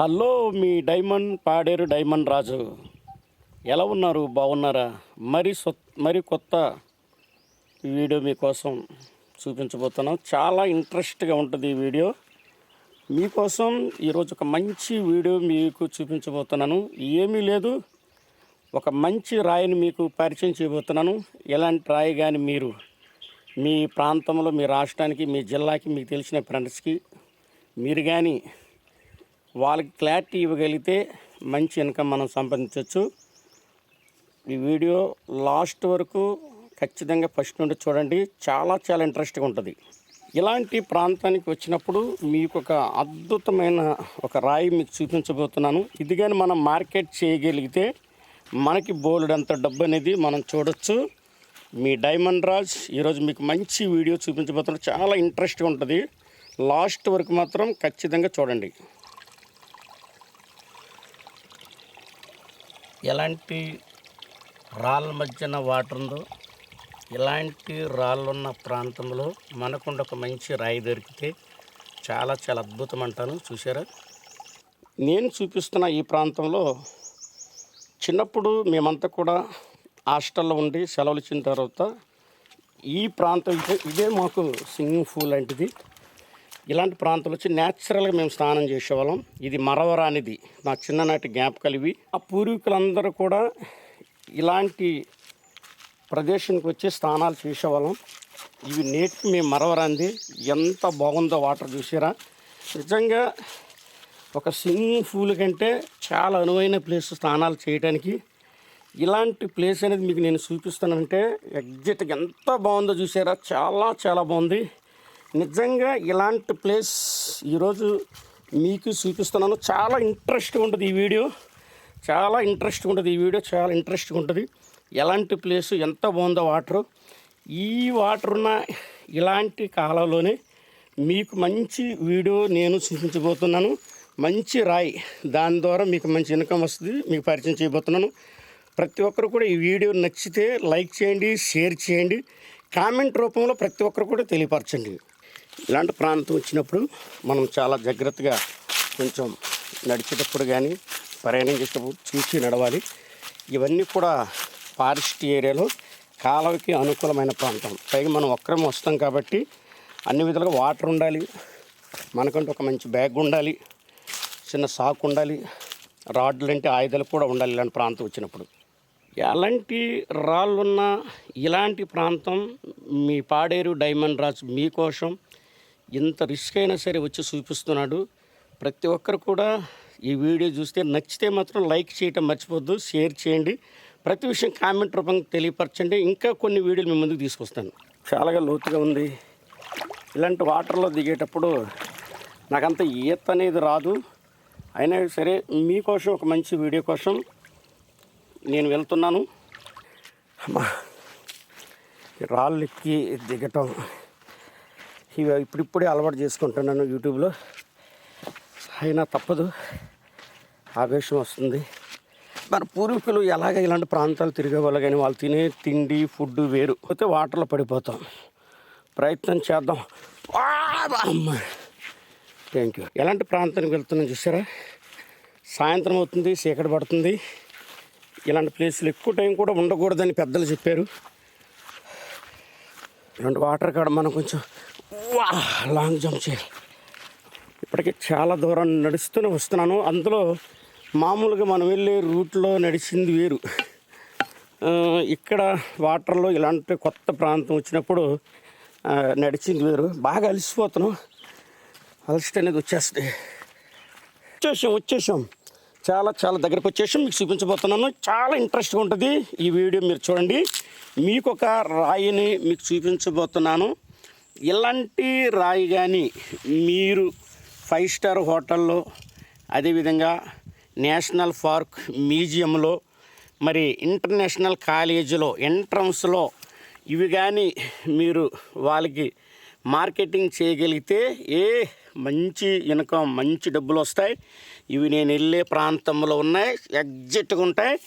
Hello మీ diamond Paderu diamond Raju. ఎలా ఉన్నారు? బాగున్నారా? మరి సొ మరి కొత్త వీడియో మీకోసం చూపించబోతున్నాం. చాలా ఇంట్రెస్ట్గా ఉంటుంది ఈ వీడియో. మీకోసం ఈరోజు ఒక మంచి వీడియో మీకు చూపించబోతున్నాను. ఏమీ లేదు. ఒక మంచి రాయిని మీకు పరిచయం చేయబోతున్నాను. ఎలాంటి రాయి కానీ మీరు మీ ప్రాంతంలో మీ రాష్ట్రానికి మీ జిల్లాకి మీకు తెలిసిన ఫ్రెండ్స్కి మీరు కానీ వాళ్ళకి క్లారిటీ ఇవ్వగలిగితే మంచి ఇన్కమ్ మనం సంపాదించవచ్చు. ఈ వీడియో లాస్ట్ వరకు ఖచ్చితంగా ఫస్ట్ నుండి చూడండి. చాలా చాలా ఇంట్రెస్ట్గా ఉంటుంది. ఇలాంటి ప్రాంతానికి వచ్చినప్పుడు మీకు ఒక అద్భుతమైన ఒక రాయి మీకు చూపించబోతున్నాను. ఇది కానీ మనం మార్కెట్ చేయగలిగితే మనకి బోలెడంత డబ్బు అనేది మనం చూడొచ్చు. మీ డైమండ్ రాజ్ ఈరోజు మీకు మంచి వీడియో చూపించబోతున్నాను చాలా ఇంట్రెస్ట్గా ఉంటుంది. లాస్ట్ వరకు మాత్రం ఖచ్చితంగా చూడండి. ఎలాంటి రాళ్ళ మధ్యన వాటర్ ఉందో ఇలాంటి రాళ్ళున్న ప్రాంతంలో మనకుండా ఒక మంచి రాయి దొరికితే చాలా చాలా అద్భుతం అంటాను. చూసారా నేను చూపిస్తున్న ఈ ప్రాంతంలో చిన్నప్పుడు మేమంతా కూడా హాస్టల్లో ఉండి సెలవులు ఇచ్చిన తర్వాత ఈ ప్రాంతం ఇదే ఇదే మాకు స్విమ్మింగ్ పూల్ లాంటిది. ఇలాంటి ప్రాంతాలు వచ్చి న్యాచురల్గా మేము స్నానం చేసేవాళ్ళం. ఇది మరవరానిది నా చిన్ననాటి జ్ఞాపకాలు ఇవి ఆ పూర్వీకులందరూ కూడా ఇలాంటి ప్రదేశానికి వచ్చి స్నానాలు చేసేవాళ్ళం. ఇవి నేటికి మేము మరవరాంది ఎంత బాగుందో వాటర్ చూసారా. నిజంగా ఒక స్విమ్మింగ్ పూల్ కంటే చాలా అనువైన ప్లేస్ స్నానాలు చేయడానికి ఇలాంటి ప్లేస్ అనేది మీకు నేను చూపిస్తానంటే ఎగ్జాక్ట్గా ఎంత బాగుందో చూసారా. చాలా చాలా బాగుంది. నిజంగా ఇలాంటి ప్లేస్ ఈరోజు మీకు చూపిస్తున్నాను. చాలా ఇంట్రెస్ట్గా ఉంటుంది ఈ వీడియో. చాలా ఇంట్రెస్ట్గా ఉంటుంది ఈ వీడియో. చాలా ఇంట్రెస్ట్గా ఉంటుంది. ఎలాంటి ప్లేస్ ఎంత బాగుందో వాటరు. ఈ వాటర్ ఉన్న ఇలాంటి కాలంలోనే మీకు మంచి వీడియో నేను చూపించబోతున్నాను. మంచి రాయి. దాని ద్వారా మీకు మంచి ఇన్కమ్ వస్తుంది. మీకు పరిచయం చేయబోతున్నాను. ప్రతి ఒక్కరు కూడా ఈ వీడియో నచ్చితే లైక్ చేయండి షేర్ చేయండి. కామెంట్ రూపంలో ప్రతి ఒక్కరు కూడా తెలియపరచండి. ఇలాంటి ప్రాంతం వచ్చినప్పుడు మనం చాలా జాగ్రత్తగా కొంచెం నడిచేటప్పుడు కానీ ప్రయాణం చేసేటప్పుడు చూసి నడవాలి. ఇవన్నీ కూడా ఫారెస్ట్ ఏరియాలో కాలువకి అనుకూలమైన ప్రాంతం. పైగా మనం ఒక్కరం వస్తాం కాబట్టి అన్ని విధాలుగా వాటర్ ఉండాలి. మనకంటూ ఒక మంచి బ్యాగ్ ఉండాలి. చిన్న సాకు ఉండాలి. రాడ్లు లాంటి ఆయుధాలు కూడా ఉండాలి ఇలాంటి ప్రాంతం వచ్చినప్పుడు. ఎలాంటి రాళ్ళున్నా ఇలాంటి ప్రాంతం మీ పాడేరు డైమండ్ రాజ్ మీకోసం ఇంత రిస్క్ అయినా సరే వచ్చి చూపిస్తున్నాడు. ప్రతి ఒక్కరు కూడా ఈ వీడియో చూస్తే నచ్చితే మాత్రం లైక్ చేయటం మర్చిపోద్దు షేర్ చేయండి. ప్రతి విషయం కామెంట్ రూపంగా తెలియపరచండి. ఇంకా కొన్ని వీడియోలు మీ ముందుకు తీసుకొస్తాను. చాలాగా లోతుగా ఉంది. ఇలాంటి వాటర్లో దిగేటప్పుడు నాకంత ఈత అనేది రాదు. అయినా సరే మీకోసం ఒక మంచి వీడియో కోసం నేను వెళ్తున్నాను. అమ్మా రాళ్ళు ఎక్కి దిగటం ఇవి ఇప్పుడిప్పుడే అలవాటు చేసుకుంటున్నాను యూట్యూబ్లో. అయినా తప్పదు. ఆవేశం వస్తుంది. మన పూర్వీకులు ఎలాగ ఇలాంటి ప్రాంతాలు తిరిగేవాళ్ళు కానీ వాళ్ళు తినే తిండి ఫుడ్ వేరు. పోతే వాటర్లో పడిపోతాం. ప్రయత్నం చేద్దాం. థ్యాంక్ యూ ఎలాంటి ప్రాంతానికి వెళ్తున్నాం చూసారా సాయంత్రం అవుతుంది చీకటి పడుతుంది. ఇలాంటి ప్లేసులు ఎక్కువ టైం కూడా ఉండకూడదని పెద్దలు చెప్పారు. ఇలాంటి వాటర్ కాడ మనం కొంచెం వా లాంగ్ జంప్ చేయాలి ఇప్పటికే చాలా దూరం నడుస్తూనే వస్తున్నాను. అందులో మామూలుగా మనం వెళ్ళే రూట్లో నడిచింది వేరు. ఇక్కడ వాటర్లో ఇలాంటి కొత్త ప్రాంతం వచ్చినప్పుడు నడిచింది వేరు. బాగా అలసిపోతున్నాం. అలసిట అనేది వచ్చేస్తుంది. వచ్చేసాం వచ్చేసాం. చాలా చాలా దగ్గరకు వచ్చేసాం. మీకు చూపించబోతున్నాను. చాలా ఇంట్రెస్ట్గా ఉంటుంది ఈ వీడియో మీరు చూడండి. మీకు ఒక రాయిని మీకు చూపించబోతున్నాను. ఇలాంటి రాయి కానీ మీరు ఫైవ్ స్టార్ హోటల్లో అదేవిధంగా నేషనల్ పార్క్ మ్యూజియంలో మరి ఇంటర్నేషనల్ కాలేజీలో ఎంట్రన్స్లో ఇవి కానీ మీరు వాళ్ళకి మార్కెటింగ్ చేయగలిగితే ఏ మంచి ఇన్కమ్ మంచి డబ్బులు వస్తాయి. ఇవి నేను వెళ్ళే ప్రాంతంలో ఉన్నాయి. ఎగ్జిట్గా ఉంటాయి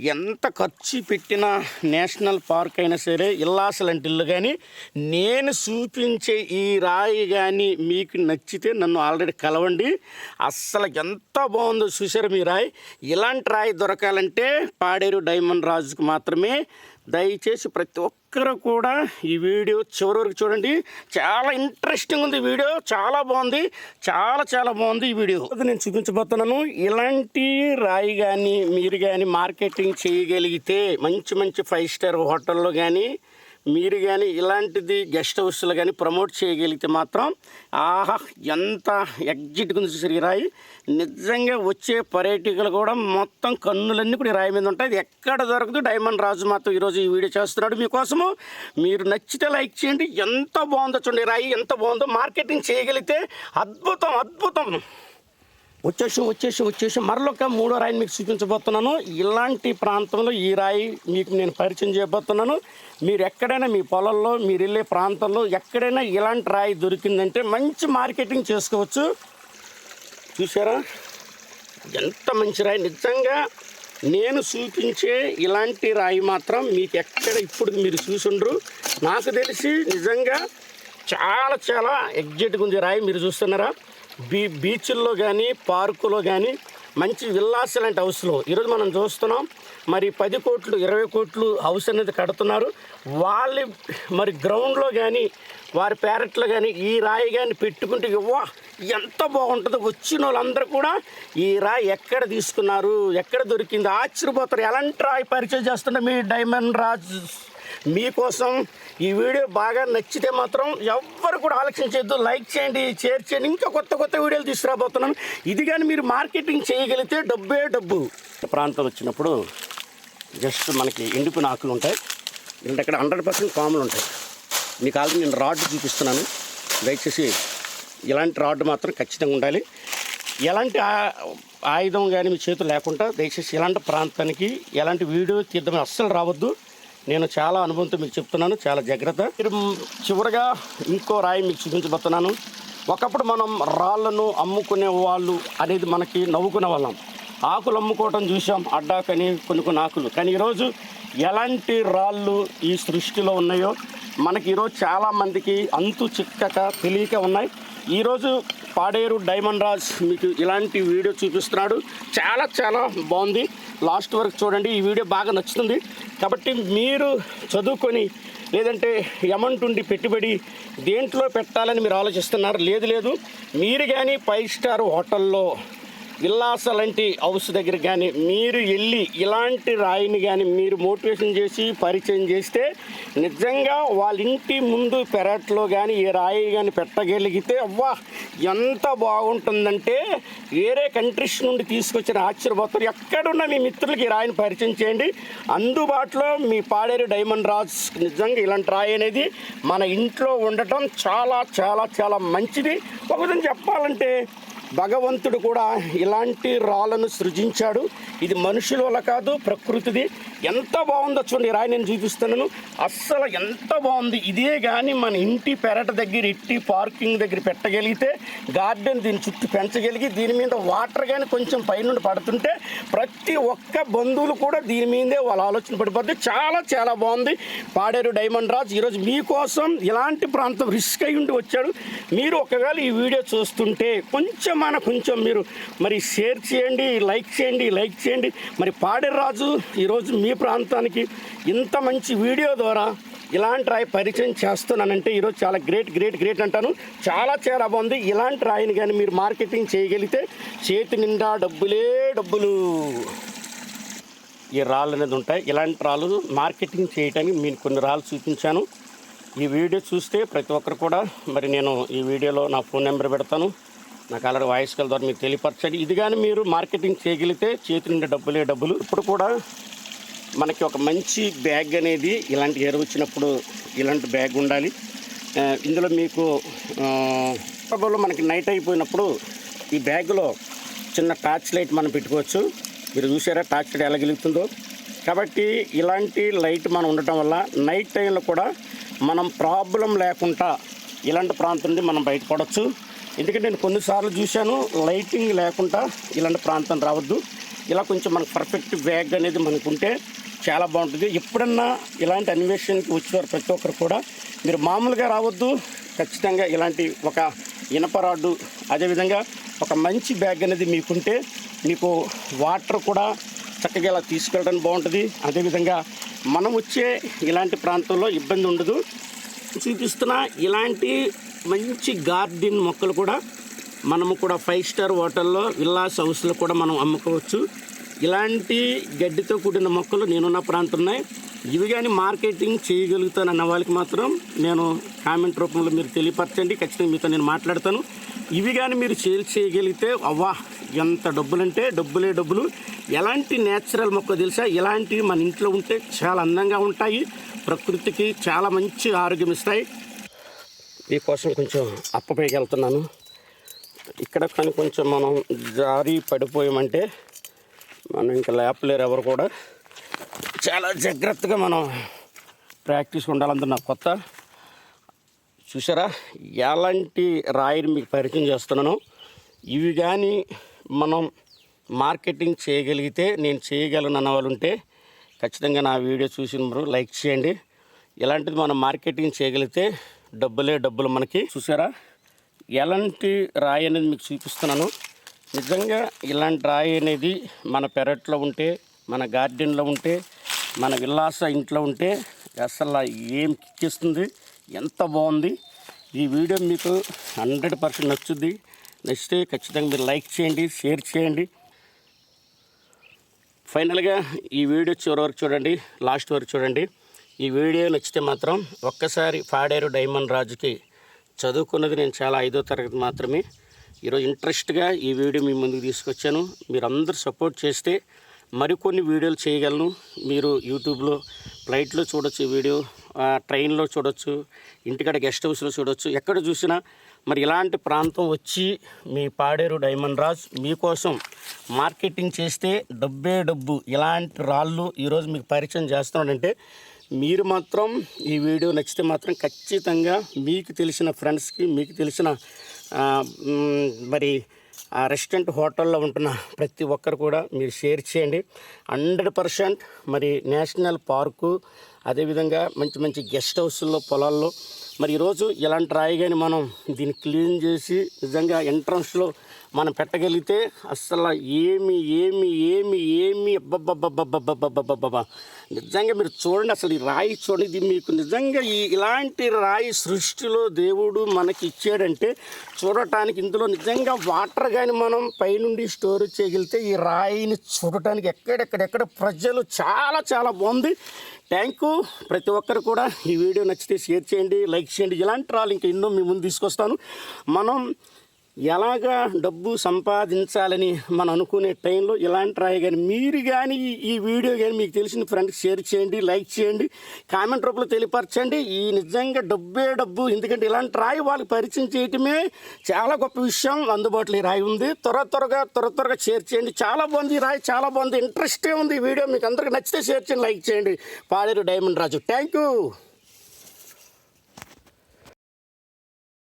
ఎంత ఖర్చు పెట్టిన నేషనల్ పార్క్ అయినా సరే ఇల్లాసలంటి ఇల్లు కానీ నేను చూపించే ఈ రాయి కానీ మీకు నచ్చితే నన్ను ఆల్రెడీ కలవండి. అస్సలు ఎంత బాగుందో చూసారు మీ రాయి. ఇలాంటి రాయి దొరకాలంటే పాడేరు డైమండ్ రాజుకు మాత్రమే. దయచేసి ప్రతి ఒక్క ఒక్కరు కూడా ఈ వీడియో చివరి వరకు చూడండి. చాలా ఇంట్రెస్టింగ్ ఉంది వీడియో. చాలా బాగుంది. చాలా చాలా బాగుంది ఈ వీడియో. అది నేను చూపించబోతున్నాను. ఇలాంటి రాయి కానీ మీరు కానీ మార్కెటింగ్ చేయగలిగితే మంచి మంచి ఫైవ్ స్టార్ హోటల్లో కానీ మీరు కానీ ఇలాంటిది గెస్ట్ హౌస్లో కానీ ప్రమోట్ చేయగలిగితే మాత్రం ఆహా ఎంత ఎగ్జిట్ గురించి చూసారు రాయి. నిజంగా వచ్చే పర్యాటకులు కూడా మొత్తం కన్నులన్నీ కూడా రాయి మీద ఉంటాయి. ఎక్కడ దొరకదు. డైమండ్ రాజు మాత్రం ఈరోజు ఈ వీడియో చేస్తున్నాడు. మీకోసము మీరు నచ్చితే లైక్ చేయండి. ఎంత బాగుందో చూడండి రాయి ఎంత బాగుందో మార్కెటింగ్ చేయగలిగితే అద్భుతం అద్భుతం. వచ్చేసి వచ్చేసి వచ్చేసి మరొక మూడో రాయిని మీకు చూపించబోతున్నాను. ఇలాంటి ప్రాంతంలో ఈ రాయి మీకు నేను పరిచయం చేయబోతున్నాను. మీరు ఎక్కడైనా మీ పొలంలో మీరు వెళ్ళే ప్రాంతంలో ఎక్కడైనా ఇలాంటి రాయి దొరికిందంటే మంచి మార్కెటింగ్ చేసుకోవచ్చు. చూసారా ఎంత మంచి రాయి. నిజంగా నేను చూపించే ఇలాంటి రాయి మాత్రం మీకు ఎక్కడ ఇప్పుడు మీరు చూసుండ్రు నాకు తెలిసి నిజంగా చాలా చాలా ఎగ్జాక్ట్గా ఉంది రాయి. మీరు చూస్తున్నారా? బీ బీచ్ల్లో కానీ పార్కులో కానీ మంచి విల్లాస్ లాంటి హౌస్లో ఈరోజు మనం చూస్తున్నాం. మరి పది కోట్లు ఇరవై కోట్లు హౌస్ అనేది కడుతున్నారు. వాళ్ళు మరి గ్రౌండ్లో కానీ వారి పేరెట్లో కానీ ఈ రాయి కానీ పెట్టుకుంటే ఇవ్వా ఎంత బాగుంటుందో వచ్చిన వాళ్ళందరూ కూడా ఈ రాయి ఎక్కడ తీసుకున్నారు ఎక్కడ దొరికింది ఆశ్చర్యపోతారు. ఎలాంటి రాయి పరిచయం చేస్తుంటే మీ డైమండ్ రాజ్? మీకోసం ఈ వీడియో బాగా నచ్చితే మాత్రం ఎవ్వరు కూడా ఆలోచించద్దు లైక్ చేయండి షేర్ చేయండి. ఇంకా కొత్త కొత్త వీడియోలు తీసుకురాబోతున్నాను. ఇది కానీ మీరు మార్కెటింగ్ చేయగలిగితే డబ్బే డబ్బు. ప్రాంతం వచ్చినప్పుడు జస్ట్ మనకి ఎండిపోయిన ఆకులు ఉంటాయి. అంటే అక్కడ హండ్రెడ్ పర్సెంట్ కామన్ ఉంటాయి. మీకు ఆల్రెడీ నేను రాడ్ చూపిస్తున్నాను. దయచేసి ఇలాంటి రాడ్ మాత్రం ఖచ్చితంగా ఉండాలి. ఎలాంటి ఆయుధం కానీ మీ చేతులు లేకుండా దయచేసి ఇలాంటి ప్రాంతానికి ఎలాంటి వీడియో తీద్దామని అస్సలు రావద్దు. నేను చాలా అనుభవంతో మీకు చెప్తున్నాను చాలా జాగ్రత్త. మీరు చివరిగా ఇంకో రాయి మీకు చూపించబోతున్నాను. ఒకప్పుడు మనం రాళ్ళను అమ్ముకునే వాళ్ళు అనేది మనకి నవ్వుకునే వాళ్ళం. ఆకులు అమ్ముకోవటం చూసాం అడ్డాకని కొన్ని కొన్ని ఆకులు. కానీ ఈరోజు ఎలాంటి రాళ్ళు ఈ సృష్టిలో ఉన్నాయో మనకి ఈరోజు చాలామందికి అంతు చిక్కక తెలియక ఉన్నాయి. ఈరోజు పాడేరు డైమండ్ రాజ్ మీకు ఇలాంటి వీడియో చూపిస్తున్నాడు. చాలా చాలా బాగుంది. లాస్ట్ వరకు చూడండి ఈ వీడియో బాగా నచ్చుతుంది. కాబట్టి మీరు చదువుకొని లేదంటే అమౌంట్ ఉండి పెట్టుబడి దేంట్లో పెట్టాలని మీరు ఆలోచిస్తున్నారు లేదు లేదు మీరు కానీ ఫైవ్ స్టార్ హోటల్లో విల్లాస లాంటి హౌస్ దగ్గర కానీ మీరు వెళ్ళి ఇలాంటి రాయిని కానీ మీరు మోటివేషన్ చేసి పరిచయం చేస్తే నిజంగా వాళ్ళ ఇంటి ముందు పెరట్లో కానీ ఈ రాయి కానీ పెట్టగలిగితే అవ్వా ఎంత బాగుంటుందంటే వేరే కంట్రీస్ నుండి తీసుకొచ్చిన ఆశ్చర్యపోతారు. ఎక్కడున్న మీ మిత్రులకి ఈ రాయిని పరిచయం చేయండి. అందుబాటులో మీ పాడేరు డైమండ్ రాజ్ నిజంగా ఇలాంటి రాయి అనేది మన ఇంట్లో ఉండటం చాలా చాలా చాలా మంచిది. ఒక విధంగా చెప్పాలంటే భగవంతుడు కూడా ఇలాంటి రాళ్ళను సృజించాడు. ఇది మనుషుల వల్ల కాదు ప్రకృతిది. ఎంత బాగుందో చూడండి రాయి నేను చూపిస్తున్నాను. అస్సలు ఎంత బాగుంది. ఇదే కానీ మన ఇంటి పెరట దగ్గర ఇట్టి పార్కింగ్ దగ్గర పెట్టగలిగితే గార్డెన్ దీని చుట్టూ పెంచగలిగి దీని మీద వాటర్ కానీ కొంచెం పైనుండి పడుతుంటే ప్రతి ఒక్క బంధువులు కూడా దీని మీదే వాళ్ళ ఆలోచన పడిపోద్ది. చాలా చాలా బాగుంది. పాడేరు డైమండ్ రాజ్. ఈరోజు మీకోసం ఇలాంటి ప్రాంతం రిస్క్ అయ్యి ఉండి వచ్చాడు. మీరు ఒకవేళ ఈ వీడియో చూస్తుంటే కొంచెం మన కొంచెం మీరు మరి షేర్ చేయండి లైక్ చేయండి లైక్ చేయండి. మరి పాడేరాజు రాజు ఈరోజు మీ ప్రాంతానికి ఇంత మంచి వీడియో ద్వారా ఇలాంటి రాయి పరిచయం చేస్తున్నానంటే ఈరోజు చాలా గ్రేట్ గ్రేట్ గ్రేట్ అంటాను. చాలా చాలా బాగుంది. ఇలాంటి రాయిని కానీ మీరు మార్కెటింగ్ చేయగలిగితే చేతి నిండా డబ్బులే డబ్బులు. ఈ రాళ్ళు అనేది ఉంటాయి. ఇలాంటి రాళ్ళు మార్కెటింగ్ చేయడానికి నేను కొన్ని రాళ్ళు చూపించాను. ఈ వీడియో చూస్తే ప్రతి ఒక్కరు కూడా మరి నేను ఈ వీడియోలో నా ఫోన్ నెంబర్ పెడతాను. నాకు ఆల్రెడీ వాయిస్ కాల్ ద్వారా మీకు తెలియపరచండి. ఇది కానీ మీరు మార్కెటింగ్ చేయగలిగితే చేతి నుండి డబ్బులే డబ్బులు. ఇప్పుడు కూడా మనకి ఒక మంచి బ్యాగ్ అనేది ఇలాంటి ఎరువు వచ్చినప్పుడు ఇలాంటి బ్యాగ్ ఉండాలి. ఇందులో మీకు ఆ, మనకి నైట్ అయిపోయినప్పుడు ఈ బ్యాగ్లో చిన్న టార్చ్ లైట్ మనం పెట్టుకోవచ్చు. మీరు చూసారా టార్చ్ లైట్ ఎలా గెలుగుతుందో కాబట్టి ఇలాంటి లైట్ మనం ఉండటం వల్ల నైట్ టైంలో కూడా మనం ప్రాబ్లం లేకుండా ఇలాంటి ప్రాంతం నుండి మనం బయటపడవచ్చు ఎందుకంటే నేను కొన్నిసార్లు చూశాను లైటింగ్ లేకుండా ఇలాంటి ప్రాంతం రావద్దు. ఇలా కొంచెం మనకు పర్ఫెక్ట్ బ్యాగ్ అనేది మనకు ఉంటే చాలా బాగుంటుంది. ఎప్పుడన్నా ఇలాంటి అన్వేషణకి వచ్చేవారు ప్రతి ఒక్కరు కూడా మీరు మామూలుగా రావద్దు. ఖచ్చితంగా ఇలాంటి ఒక ఇనప రాడ్డు అదేవిధంగా ఒక మంచి బ్యాగ్ అనేది మీకుంటే మీకు వాటర్ కూడా చక్కగా ఇలా తీసుకెళ్ళడం బాగుంటుంది. అదేవిధంగా మనం వచ్చే ఇలాంటి ప్రాంతంలో ఇబ్బంది ఉండదు. చూపిస్తున్న ఇలాంటి మంచి గార్డెన్ మొక్కలు కూడా మనము కూడా ఫైవ్ స్టార్ హోటల్లో విల్లాస్ హౌస్లో కూడా మనం అమ్ముకోవచ్చు. ఇలాంటి గడ్డితో కూడిన మొక్కలు నేనున్న ప్రాంతం ఉన్నాయి ఇవి కానీ మార్కెటింగ్ చేయగలుగుతాను అన్న వాళ్ళకి మాత్రం నేను కామెంట్ రూపంలో మీరు తెలియపరచండి. ఖచ్చితంగా మీతో నేను మాట్లాడతాను. ఇవి కానీ మీరు సేల్ చేయగలిగితే అవ్వా ఎంత డబ్బులంటే డబ్బులే డబ్బులు. ఎలాంటి నేచురల్ మొక్క తెలుసా? ఇలాంటివి మన ఇంట్లో ఉంటే చాలా అందంగా ఉంటాయి. ప్రకృతికి చాలా మంచి ఆరోగ్యం ఇస్తాయి. మీకోసం కొంచెం అప్పపైకి వెళ్తున్నాను. ఇక్కడ కానీ కొంచెం మనం జారి పడిపోయామంటే మనం ఇంకా లేపలేరు ఎవరు కూడా. చాలా జాగ్రత్తగా మనం ప్రాక్టీస్ ఉండాలంటే కొత్త. చూసారా? ఎలాంటి రాయిని మీకు పరిచయం చేస్తున్నాను. ఇవి కానీ మనం మార్కెటింగ్ చేయగలిగితే నేను చేయగలను అన్న వాళ్ళు ఉంటే ఖచ్చితంగా నా వీడియో చూసిన మీరు లైక్ చేయండి. ఇలాంటిది మనం మార్కెటింగ్ చేయగలిగితే డబ్బులే డబ్బులు మనకి. చూసారా? ఎలాంటి రాయి అనేది మీకు చూపిస్తున్నాను. నిజంగా ఇలాంటి రాయి అనేది మన పెరట్లో ఉంటే మన గార్డెన్లో ఉంటే మన విల్లాస ఇంట్లో ఉంటే అసలు ఏం కిక్కిస్తుంది ఎంత బాగుంది? ఈ వీడియో మీకు హండ్రెడ్ పర్సెంట్ నచ్చుద్ది. నచ్చితే ఖచ్చితంగా మీరు లైక్ చేయండి షేర్ చేయండి. ఫైనల్గా ఈ వీడియో చివరి వరకు చూడండి లాస్ట్ వరకు చూడండి. ఈ వీడియో నచ్చితే మాత్రం ఒక్కసారి పాడేరు డైమండ్ రాజుకి చదువుకున్నది నేను చాలా ఐదో తరగతి మాత్రమే. ఈరోజు ఇంట్రెస్ట్గా ఈ వీడియో మీ ముందుకు తీసుకొచ్చాను. మీరు అందరూ సపోర్ట్ చేస్తే మరికొన్ని వీడియోలు చేయగలను. మీరు యూట్యూబ్లో ఫ్లైట్లో చూడొచ్చు ఈ వీడియో ట్రైన్లో చూడొచ్చు ఇంటికాడ గెస్ట్ హౌస్లో చూడొచ్చు. ఎక్కడ చూసినా మరి ఇలాంటి ప్రాంతం వచ్చి మీ పాడేరు డైమండ్ రాజ్ మీకోసం మార్కెటింగ్ చేస్తే డబ్బే డబ్బు. ఇలాంటి రాళ్ళు ఈరోజు మీకు పరిచయం చేస్తున్నాడంటే మీరు మాత్రం ఈ వీడియో నచ్చితే మాత్రం ఖచ్చితంగా మీకు తెలిసిన ఫ్రెండ్స్కి మీకు తెలిసిన మరి ఆ రెస్టారెంట్ హోటల్లో ఉంటున్న ప్రతి ఒక్కరు కూడా మీరు షేర్ చేయండి. హండ్రెడ్ పర్సెంట్ మరి నేషనల్ పార్కు అదేవిధంగా మంచి మంచి గెస్ట్ హౌస్ల్లో పొలాల్లో. మరి ఈరోజు ఇలాంటి రాయి కానీ మనం దీన్ని క్లీన్ చేసి నిజంగా ఎంట్రన్స్లో మనం పెట్టగలిగితే అసలు ఏమి ఏమి ఏమి ఏమి అబ్బబ్బబ్బబ్బబ్బబ్బబ్బబ్బబ్బా. నిజంగా మీరు చూడండి అసలు ఈ రాయి చూడండి ఇది మీకు నిజంగా ఈ ఇలాంటి రాయి సృష్టిలో దేవుడు మనకి ఇచ్చాడంటే చూడటానికి ఇందులో నిజంగా వాటర్ కానీ మనం పైనుండి స్టోరేజ్ చేయగలిగితే ఈ రాయిని చూడటానికి ఎక్కడెక్కడెక్కడ ప్రజలు చాలా చాలా బాగుంది. థ్యాంక్ యూ ప్రతి ఒక్కరు కూడా ఈ వీడియో నచ్చితే షేర్ చేయండి లైక్ చేయండి. ఇలాంటి రాళ్ళు ఇంకా ఎన్నో మీ ముందు తీసుకొస్తాను. మనం ఎలాగా డబ్బు సంపాదించాలని మనం అనుకునే టైంలో ఇలాంటి రాయి కానీ మీరు కానీ ఈ- వీడియో కానీ మీకు తెలిసిన ఫ్రెండ్స్ షేర్ చేయండి లైక్ చేయండి కామెంట్ రూపంలో తెలియపరచండి. ఈ నిజంగా డబ్బే డబ్బు. ఎందుకంటే ఇలాంటి రాయి వాళ్ళకి పరిచయం చేయటమే చాలా గొప్ప విషయం. అందుబాటులో ఈ రాయి ఉంది. త్వర త్వరగా త్వర త్వరగా షేర్ చేయండి. చాలా బాగుంది ఈ రాయి. చాలా బాగుంది. ఇంట్రెస్టే ఉంది ఈ వీడియో. మీకు అందరికీ నచ్చితే షేర్ చేయండి లైక్ చేయండి. Paderu diamond Raju. Thank you